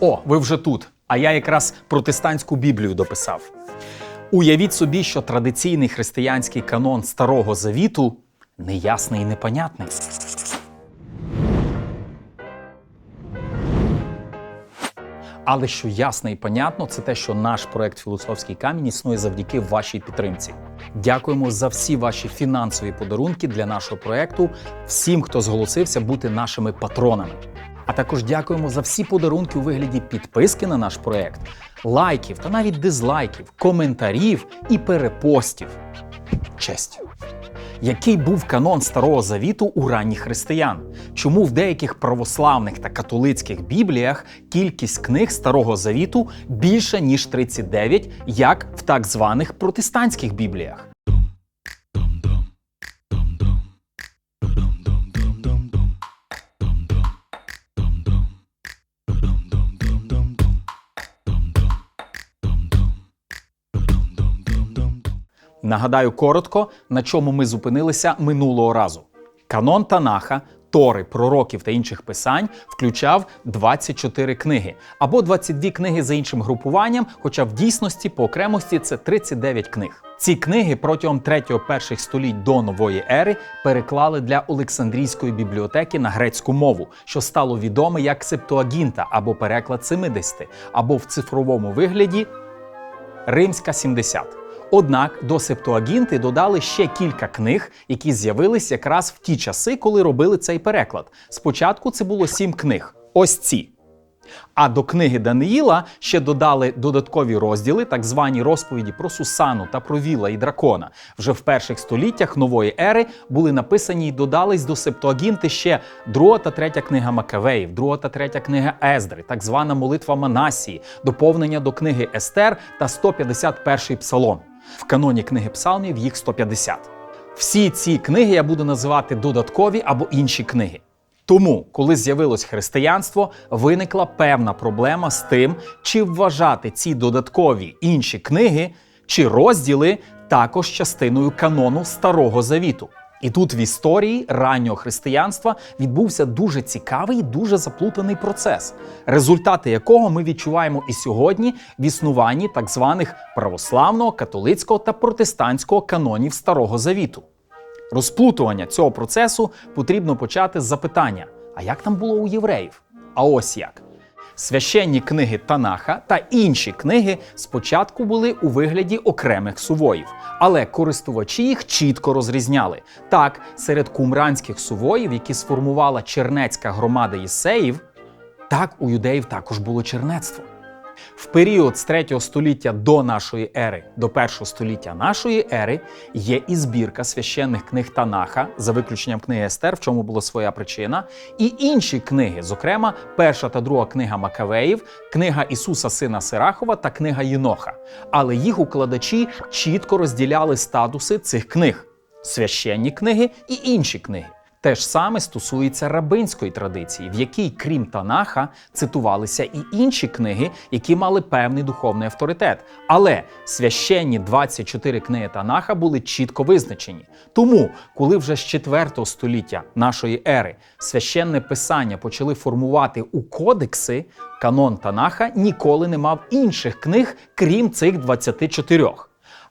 О, ви вже тут. А я якраз протестантську Біблію дописав. Уявіть собі, що традиційний християнський канон Старого Завіту неясний і непонятний. Але що ясно і понятно, це те, що наш проект Філософський камінь існує завдяки вашій підтримці. Дякуємо за всі ваші фінансові подарунки для нашого проекту, всім, хто зголосився бути нашими патронами. А також дякуємо за всі подарунки у вигляді підписки на наш проект, лайків та навіть дизлайків, коментарів і перепостів. Честь. Який був канон Старого Завіту у ранніх християн? Чому в деяких православних та католицьких бібліях кількість книг Старого Завіту більша ніж 39, як в так званих протестантських бібліях? Нагадаю коротко, на чому ми зупинилися минулого разу. Канон Танаха, Тори, пророків та інших писань включав 24 книги або 22 книги за іншим групуванням, хоча в дійсності по окремості це 39 книг. Ці книги протягом 3-1 століть до нової ери переклали для Олександрійської бібліотеки на грецьку мову, що стало відоме як Септуагінта або переклад 70, або в цифровому вигляді Римська 70. Однак до Септуагінти додали ще кілька книг, які з'явились якраз в ті часи, коли робили цей переклад. Спочатку це було сім книг. Ось ці. А до книги Даниїла ще додали додаткові розділи, так звані розповіді про Сусану та про Віла і дракона. Вже в перших століттях нової ери були написані й додались до Септуагінти ще друга та третя книга Макавеїв, друга та третя книга Ездри, так звана молитва Манасії, доповнення до книги Естер та 151-й псалом. В каноні книги Псалмів їх 150. Всі ці книги я буду називати додаткові або інші книги. Тому, коли з'явилось християнство, виникла певна проблема з тим, чи вважати ці додаткові інші книги чи розділи також частиною канону Старого Завіту. І тут в історії раннього християнства відбувся дуже цікавий дуже заплутаний процес, результати якого ми відчуваємо і сьогодні в існуванні так званих православного, католицького та протестантського канонів Старого Завіту. Розплутування цього процесу потрібно почати з запитання: а як там було у євреїв? А ось як. Священні книги Танаха та інші книги спочатку були у вигляді окремих сувоїв, але користувачі їх чітко розрізняли. Так, серед кумранських сувоїв, які сформувала чернецька громада єсеїв, так у юдеїв також було чернецтво. В період з 3 століття до нашої ери до 1 століття нашої ери є і збірка священних книг Танаха, за виключенням книги Естер, в чому була своя причина, і інші книги, зокрема, перша та друга книга Макавеїв, книга Ісуса Сина Сирахова та книга Єноха. Але їх укладачі чітко розділяли статуси цих книг: священні книги і інші книги. Те ж саме стосується рабинської традиції, в якій, крім Танаха, цитувалися і інші книги, які мали певний духовний авторитет. Але священні 24 книги Танаха були чітко визначені. Тому, коли вже з 4 століття нашої ери священне писання почали формувати у кодекси, канон Танаха ніколи не мав інших книг, крім цих 24.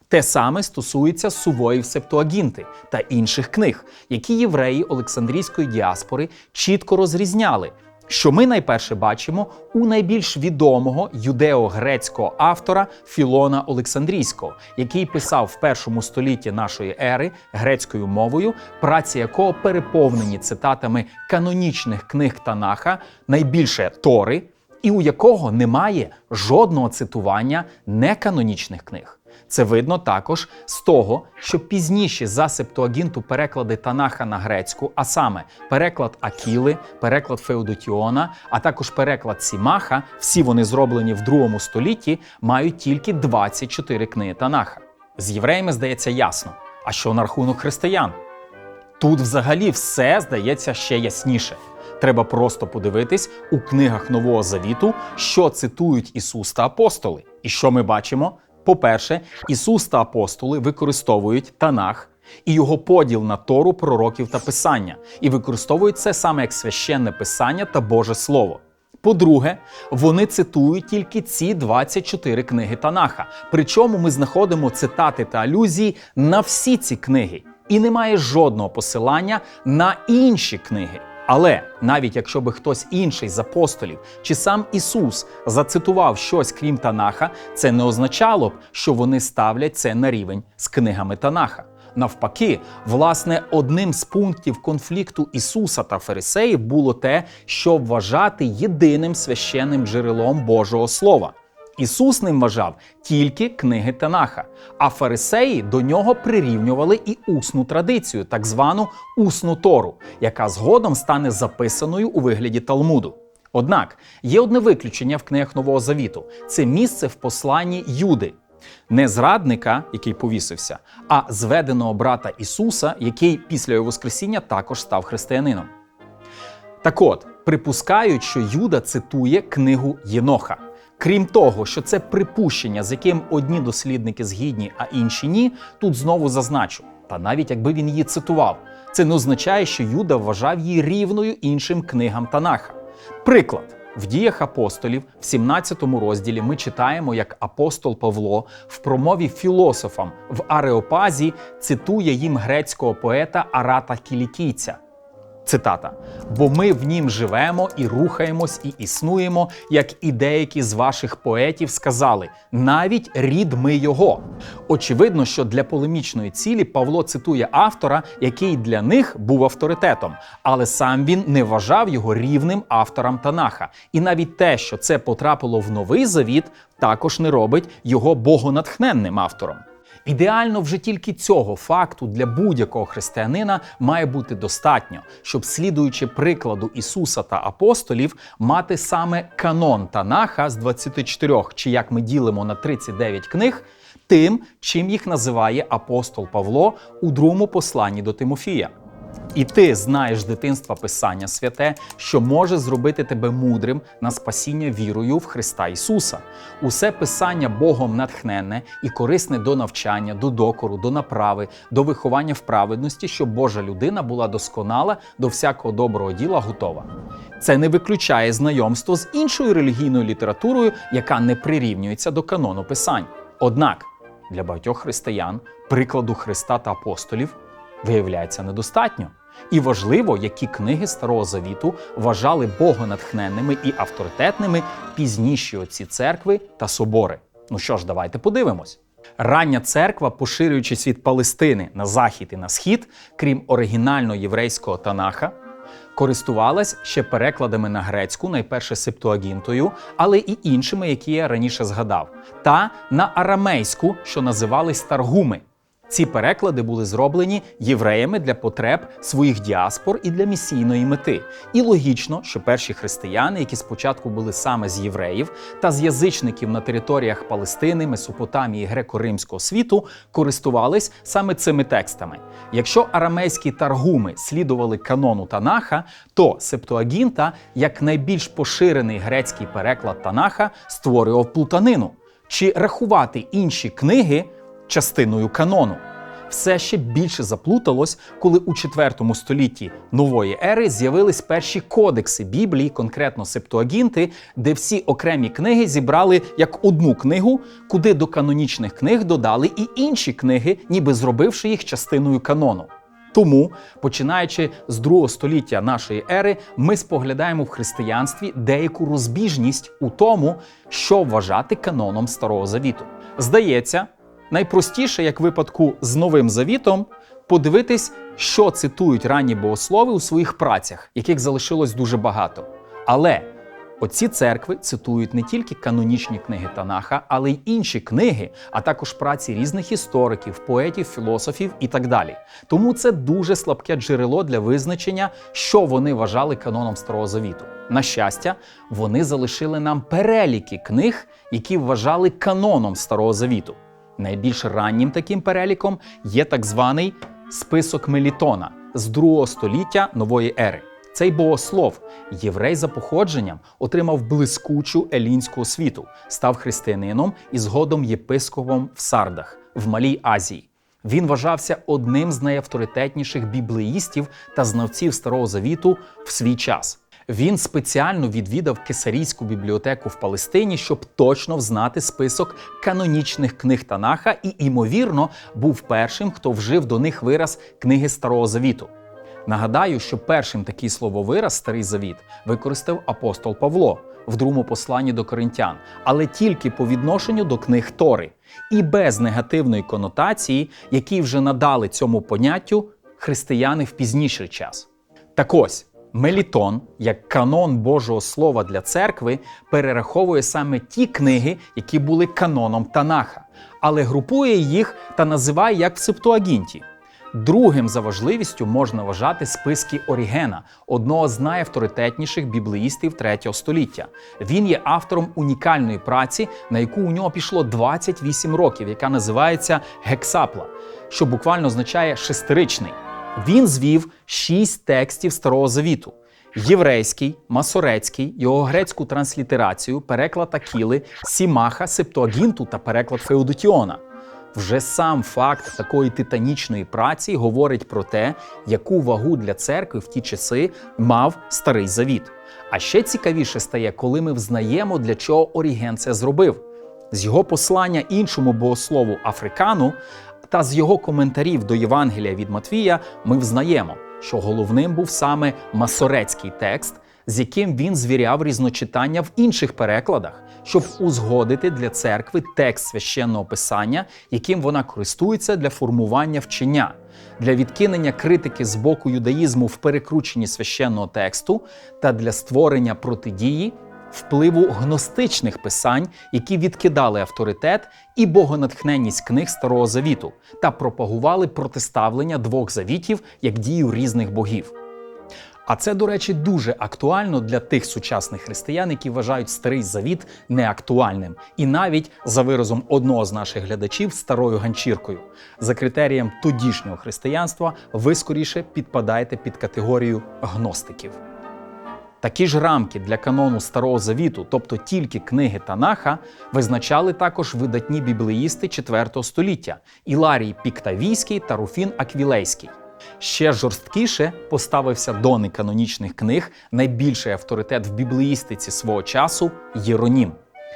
Те саме стосується сувоїв Септуагінти та інших книг, які євреї Олександрійської діаспори чітко розрізняли. Що ми найперше бачимо у найбільш відомого юдео-грецького автора Філона Олександрійського, який писав в першому столітті нашої ери грецькою мовою, праці якого переповнені цитатами канонічних книг Танаха, найбільше Тори, і у якого немає жодного цитування неканонічних книг. Це видно також з того, що пізніші за Септуагінту переклади Танаха на грецьку, а саме переклад Акіли, переклад Феодотіона, а також переклад Сімаха, всі вони зроблені в другому столітті, мають тільки 24 книги Танаха. З євреями здається ясно. А що на рахунок християн? Тут взагалі все здається ще ясніше. Треба просто подивитись у книгах Нового Завіту, що цитують Ісус та апостоли. І що ми бачимо? По-перше, Ісус та апостоли використовують Танах і його поділ на Тору, пророків та Писання, і використовують це саме як священне писання та Боже Слово. По-друге, вони цитують тільки ці 24 книги Танаха. Причому ми знаходимо цитати та алюзії на всі ці книги, і немає жодного посилання на інші книги. Але навіть якщо би хтось інший з апостолів чи сам Ісус зацитував щось крім Танаха, це не означало б, що вони ставлять це на рівень з книгами Танаха. Навпаки, власне, одним з пунктів конфлікту Ісуса та Фарисеїв було те, щоб вважати єдиним священним джерелом Божого Слова. Ісус ним вважав тільки книги Танаха, а фарисеї до нього прирівнювали і усну традицію, так звану усну Тору, яка згодом стане записаною у вигляді Талмуду. Однак є одне виключення в книгах Нового Завіту: це місце в посланні Юди. Не зрадника, який повісився, а зведеного брата Ісуса, який після його Воскресіння також став християнином. Так от, припускають, що Юда цитує книгу Єноха. Крім того, що це припущення, з яким одні дослідники згідні, а інші ні, тут знову зазначу. Та навіть якби він її цитував, це не означає, що Юда вважав її рівною іншим книгам Танаха. Приклад. В діях апостолів, в 17 розділі, ми читаємо, як апостол Павло в промові філософам в Ареопазі цитує їм грецького поета Арата Кілікійця. Цитата: бо ми в нім живемо і рухаємось, і існуємо, як і деякі з ваших поетів сказали, навіть рід ми його. Очевидно, що для полемічної цілі Павло цитує автора, який для них був авторитетом, але сам він не вважав його рівним автором Танаха. І навіть те, що це потрапило в новий завіт, також не робить його богонатхненним автором. Ідеально вже тільки цього факту для будь-якого християнина має бути достатньо, щоб, слідуючи прикладу Ісуса та апостолів, мати саме канон Танаха з 24, чи як ми ділимо на 39 книг, тим, чим їх називає апостол Павло у другому посланні до Тимофія. І ти знаєш з дитинства Писання святе, що може зробити тебе мудрим на спасіння вірою в Христа Ісуса. Усе писання Богом натхненне і корисне до навчання, до докору, до направи, до виховання в праведності, щоб Божа людина була досконала до всякого доброго діла готова. Це не виключає знайомство з іншою релігійною літературою, яка не прирівнюється до канону писань. Однак для багатьох християн прикладу Христа та апостолів виявляється недостатньо. І важливо, які книги Старого Завіту вважали богонатхненними і авторитетними пізніші отці церкви та собори. Ну що ж, давайте подивимось. Рання церква, поширюючись від Палестини на захід і на схід, крім оригінально єврейського Танаха, користувалась ще перекладами на грецьку, найперше септуагінтою, але і іншими, які я раніше згадав, та на арамейську, що називались таргуми. Ці переклади були зроблені євреями для потреб своїх діаспор і для місійної мети. І логічно, що перші християни, які спочатку були саме з євреїв та з язичників на територіях Палестини, Месопотамії, греко-римського світу, користувались саме цими текстами. Якщо арамейські таргуми слідували канону Танаха, то Септуагінта, як найбільш поширений грецький переклад Танаха, створював плутанину. Чи рахувати інші книги? Частиною канону. Все ще більше заплуталось, коли у IV столітті нової ери з'явились перші кодекси Біблії, конкретно септуагінти, де всі окремі книги зібрали як одну книгу, куди до канонічних книг додали і інші книги, ніби зробивши їх частиною канону. Тому, починаючи з другого століття нашої ери, ми споглядаємо в християнстві деяку розбіжність у тому, що вважати каноном Старого Завіту. Здається, найпростіше, як випадку з Новим Завітом, подивитись, що цитують ранні богослови у своїх працях, яких залишилось дуже багато. Але оці церкви цитують не тільки канонічні книги Танаха, але й інші книги, а також праці різних істориків, поетів, філософів і так далі. Тому це дуже слабке джерело для визначення, що вони вважали каноном Старого Завіту. На щастя, вони залишили нам переліки книг, які вважали каноном Старого Завіту. Найбільш раннім таким переліком є так званий список Мелітона з другого століття нової ери. Цей богослов, єврей за походженням, отримав блискучу елінську освіту, став християнином і згодом єпископом в Сардах в Малій Азії. Він вважався одним з найавторитетніших біблеїстів та знавців Старого Завіту в свій час. Він спеціально відвідав Кесарійську бібліотеку в Палестині, щоб точно взнати список канонічних книг Танаха, і, імовірно, був першим, хто вжив до них вираз книги Старого Завіту. Нагадаю, що першим такий слововираз Старий Завіт використав апостол Павло в другому посланні до коринтян, але тільки по відношенню до книг Тори і без негативної конотації, які вже надали цьому поняттю християни в пізніший час. Так ось. Мелітон, як канон Божого Слова для церкви, перераховує саме ті книги, які були каноном Танаха, але групує їх та називає як в Септуагінті. Другим за важливістю можна вважати списки Орігена, одного з найавторитетніших біблеїстів третього століття. Він є автором унікальної праці, на яку у нього пішло 28 років, яка називається Гексапла, що буквально означає шестеричний. Він звів шість текстів Старого Завіту: єврейський, масорецький, його грецьку транслітерацію, переклад Акіли, Сімаха, Септуагінту та переклад Феодотіона. Вже сам факт такої титанічної праці говорить про те, яку вагу для церкви в ті часи мав старий завіт. А ще цікавіше стає, коли ми взнаємо, для чого Оріген це зробив. З його послання іншому богослову Африкану та з його коментарів до Євангелія від Матвія ми взнаємо, що головним був саме масорецький текст, з яким він звіряв різночитання в інших перекладах, щоб узгодити для церкви текст священного писання, яким вона користується для формування вчення, для відкинення критики з боку юдаїзму в перекрученні священного тексту та для створення протидії впливу гностичних писань, які відкидали авторитет і богонатхненність книг Старого Завіту та пропагували протиставлення двох завітів як дію різних богів. А це, до речі, дуже актуально для тих сучасних християн, які вважають старий завіт неактуальним, і навіть за виразом одного з наших глядачів старою ганчіркою. За критерієм тодішнього християнства, ви скоріше підпадаєте під категорію гностиків. Такі ж рамки для канону Старого Завіту, тобто тільки книги Танаха, визначали також видатні біблеїсти IV століття Іларій Піктавійський та Руфін Аквілейський. Ще жорсткіше поставився до неканонічних книг найбільший авторитет в біблеїстиці свого часу Єронім,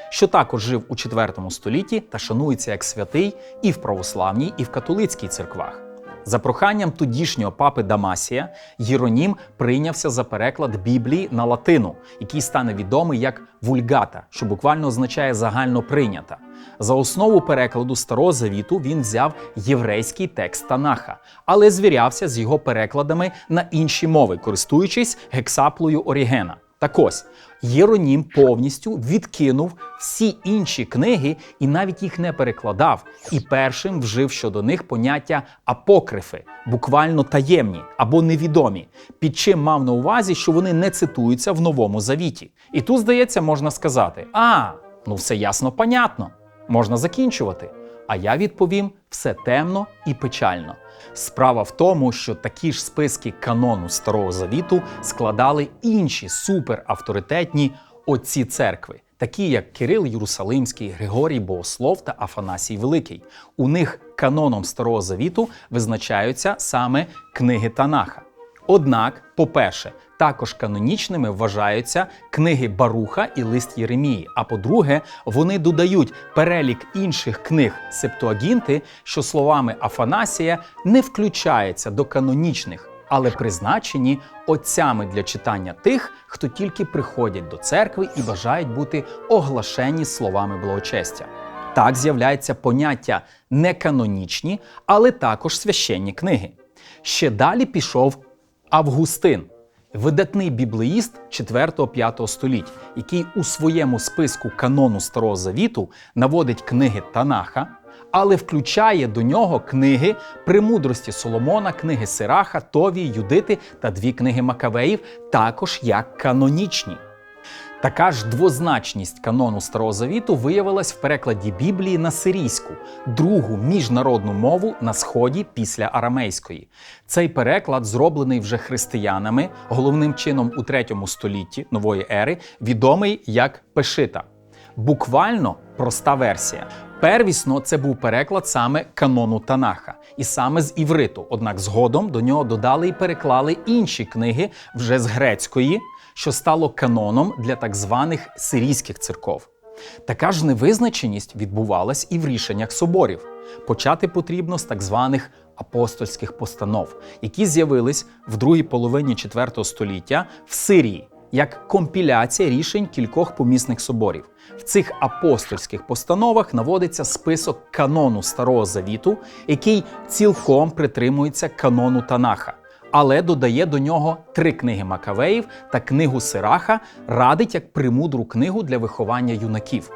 що також жив у IV столітті та шанується як святий і в православній, і в католицькій церквах. За проханням тодішнього папи Дамасія Єронім прийнявся за переклад Біблії на латину, який стане відомий як вульгата, що буквально означає загально прийнята. За основу перекладу Старого Завіту він взяв єврейський текст Танаха, але звірявся з його перекладами на інші мови, користуючись гексаплою Орігена. Так ось Єронім повністю відкинув всі інші книги і навіть їх не перекладав, і першим вжив щодо них поняття апокрифи, буквально таємні або невідомі, під чим мав на увазі, що вони не цитуються в новому завіті. І тут, здається, можна сказати: а, ну все ясно, понятно, можна закінчувати. А я відповім: все темно і печально. Справа в тому, що такі ж списки канону Старого Завіту складали інші суперавторитетні отці церкви, такі як Кирил Єрусалимський, Григорій Богослов та Афанасій Великий. У них каноном Старого Завіту визначаються саме книги Танаха. Однак, по-перше, також канонічними вважаються книги Баруха і лист Єремії. А по-друге, вони додають перелік інших книг Септуагінти, що словами Афанасія не включається до канонічних, але призначені отцями для читання тих, хто тільки приходять до церкви і бажають бути оглашені словами благочестя. Так з'являється поняття неканонічні, але також священні книги. Ще далі пішов Августин, видатний біблеїст 4-5 століть, який у своєму списку канону Старого Завіту наводить книги Танаха, але включає до нього книги премудрості Соломона, книги Сираха, Товії, Юдити та дві книги Макавеїв, також як канонічні. Така ж двозначність канону Старого Завіту виявилась в перекладі Біблії на сирійську, другу міжнародну мову на сході після арамейської. Цей переклад зроблений вже християнами, головним чином у третьому столітті нової ери, відомий як Пешита. Буквально проста версія. Первісно це був переклад саме канону Танаха, і саме з івриту. Однак згодом до нього додали і переклали інші книги вже з грецької що стало каноном для так званих сирійських церков. Така ж невизначеність відбувалась і в рішеннях соборів. Почати потрібно з так званих апостольських постанов, які з'явились в другій половині IV століття в Сирії як компіляція рішень кількох помісних соборів. В цих апостольських постановах наводиться список канону Старого Завіту, який цілком притримується канону Танаха. Але додає до нього три книги Макавеїв та книгу Сираха, радить як примудру книгу для виховання юнаків.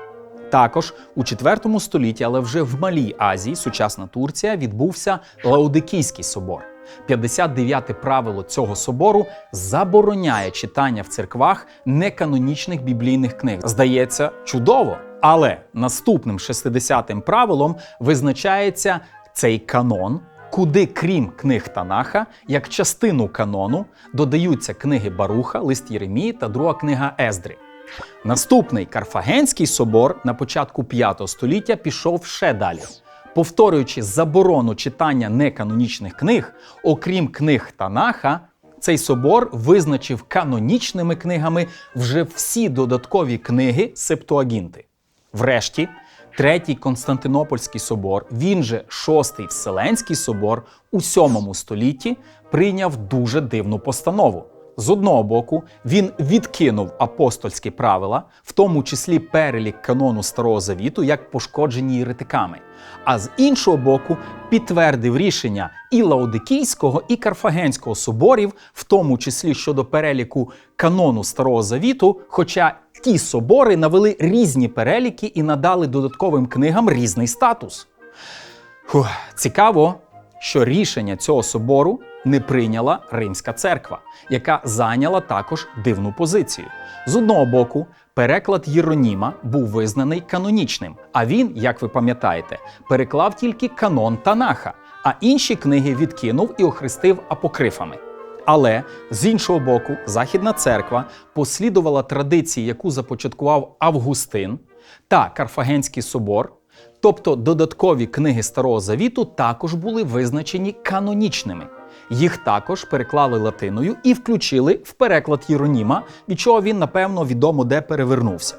Також у IV столітті, але вже в Малій Азії, сучасна Турція, відбувся Лаудикійський собор. 59-те правило цього собору забороняє читання в церквах неканонічних біблійних книг. Здається, чудово. Але наступним 60-тим правилом визначається цей канон, куди, крім книг Танаха, як частину канону додаються книги Баруха, Лист Єремії та друга книга Ездри. Наступний Карфагенський собор на початку 5 століття пішов ще далі. Повторюючи заборону читання неканонічних книг, окрім книг Танаха, цей собор визначив канонічними книгами вже всі додаткові книги Септуагінти. Врешті, третій Константинопольський собор, він же шостий Вселенський собор у 7 столітті прийняв дуже дивну постанову. З одного боку, він відкинув апостольські правила, в тому числі перелік канону Старого Завіту, як пошкоджені єретиками. А з іншого боку, підтвердив рішення і Лаодикійського, і Карфагенського соборів, в тому числі щодо переліку канону Старого Завіту, хоча ті собори навели різні переліки і надали додатковим книгам різний статус. Фух, цікаво, що рішення цього собору не прийняла Римська церква, яка зайняла також дивну позицію. З одного боку, переклад Єроніма був визнаний канонічним, а він, як ви пам'ятаєте, переклав тільки канон Танаха, а інші книги відкинув і охрестив апокрифами. Але з іншого боку, Західна церква послідувала традиції, яку започаткував Августин та Карфагенський собор. Тобто додаткові книги Старого Завіту також були визначені канонічними. Їх також переклали латиною і включили в переклад Єроніма, від чого він, напевно, відомо де перевернувся.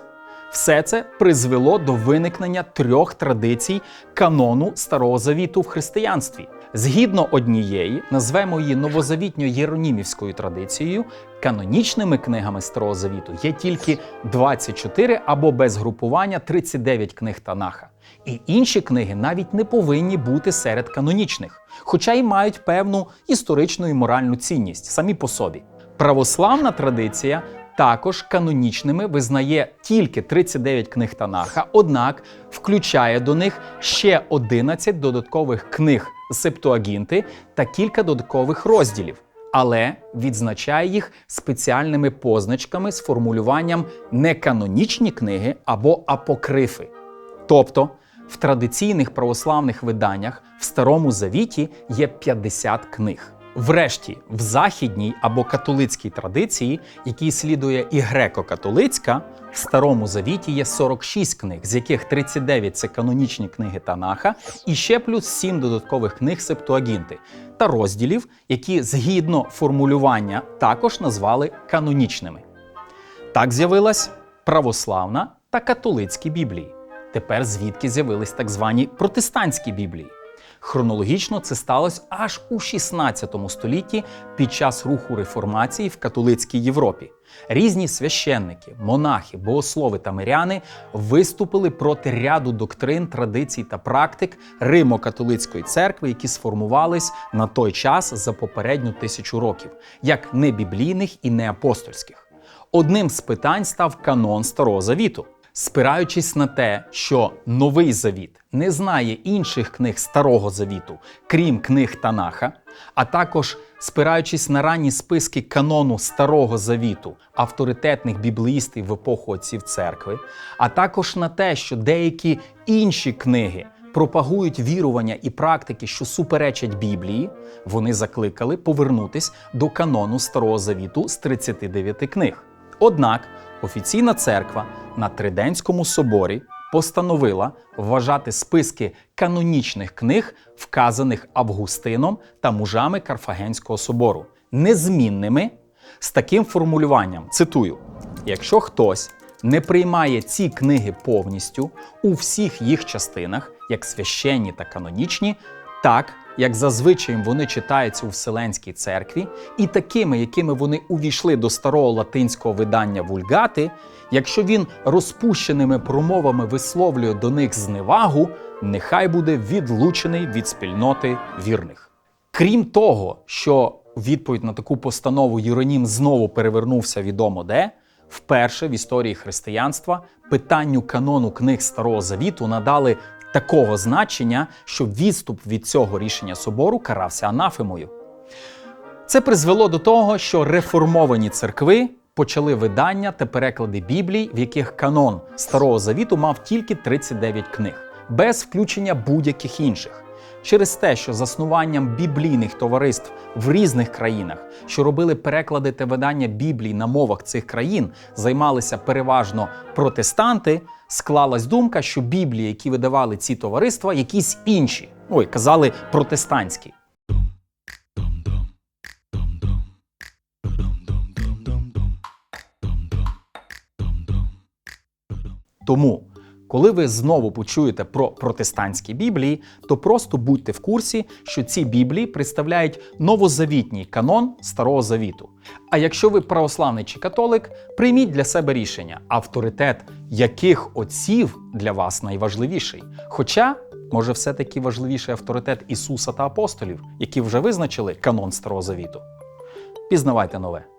Все це призвело до виникнення трьох традицій канону Старого Завіту в християнстві. Згідно однієї, назвемо її новозавітньо-єронімівською традицією, канонічними книгами Старого Завіту є тільки 24 або без групування 39 книг Танаха. І інші книги навіть не повинні бути серед канонічних, хоча й мають певну історичну і моральну цінність самі по собі. Православна традиція також канонічними визнає тільки 39 книг Танаха, однак включає до них ще 11 додаткових книг Септуагінти та кілька додаткових розділів, але відзначає їх спеціальними позначками з формулюванням неканонічні книги або апокрифи. Тобто в традиційних православних виданнях в Старому Завіті є 50 книг. Врешті, в західній або католицькій традиції, якій слідує і греко-католицька, в Старому Завіті є 46 книг, з яких 39 це канонічні книги Танаха, і ще плюс 7 додаткових книг Септуагінти та розділів, які згідно формулювання також назвали канонічними. Так з'явилась православна та католицькі біблії. Тепер звідки з'явились так звані протестантські біблії. Хронологічно це сталося аж у 16 столітті під час руху реформації в католицькій Європі. Різні священники, монахи, богослови та миряни виступили проти ряду доктрин, традицій та практик Римо-католицької церкви, які сформувались на той час за попередню тисячу років, як небіблійних і неапостольських. Одним з питань став канон Старого Завіту. Спираючись на те, що новий завіт не знає інших книг Старого Завіту, крім книг Танаха, а також спираючись на ранні списки канону Старого Завіту авторитетних біблеїстів в епоху отців церкви, а також на те, що деякі інші книги пропагують вірування і практики, що суперечать Біблії, вони закликали повернутись до канону Старого Завіту з 39 книг. Однак офіційна церква на Триденському соборі постановила вважати списки канонічних книг, вказаних Августином та мужами Карфагенського собору, незмінними, з таким формулюванням: цитую: якщо хтось не приймає ці книги повністю у всіх їх частинах, як священні та канонічні, так як зазвичай вони читаються у Вселенській церкві, і такими, якими вони увійшли до старого латинського видання вульгати, якщо він розпущеними промовами висловлює до них зневагу, нехай буде відлучений від спільноти вірних. Крім того, що відповідь на таку постанову Єронім знову перевернувся відомо де, вперше в історії християнства питанню канону книг Старого Завіту надали такого значення, що відступ від цього рішення собору карався анафемою. Це призвело до того, що реформовані церкви почали видання та переклади Біблій, в яких канон Старого Завіту мав тільки 39 книг, без включення будь-яких інших. Через те, що заснуванням біблійних товариств в різних країнах, що робили переклади та видання Біблії на мовах цих країн, займалися переважно протестанти, склалась думка, що Біблії, які видавали ці товариства, якісь інші, ой, казали протестантські. Тому, коли ви знову почуєте про протестантські біблії, то просто будьте в курсі, що ці біблії представляють новозавітній канон Старого Завіту. А якщо ви православний чи католик, прийміть для себе рішення, авторитет яких отців для вас найважливіший. Хоча, може, все-таки важливіший авторитет Ісуса та апостолів, які вже визначили канон Старого Завіту. Пізнавайте нове.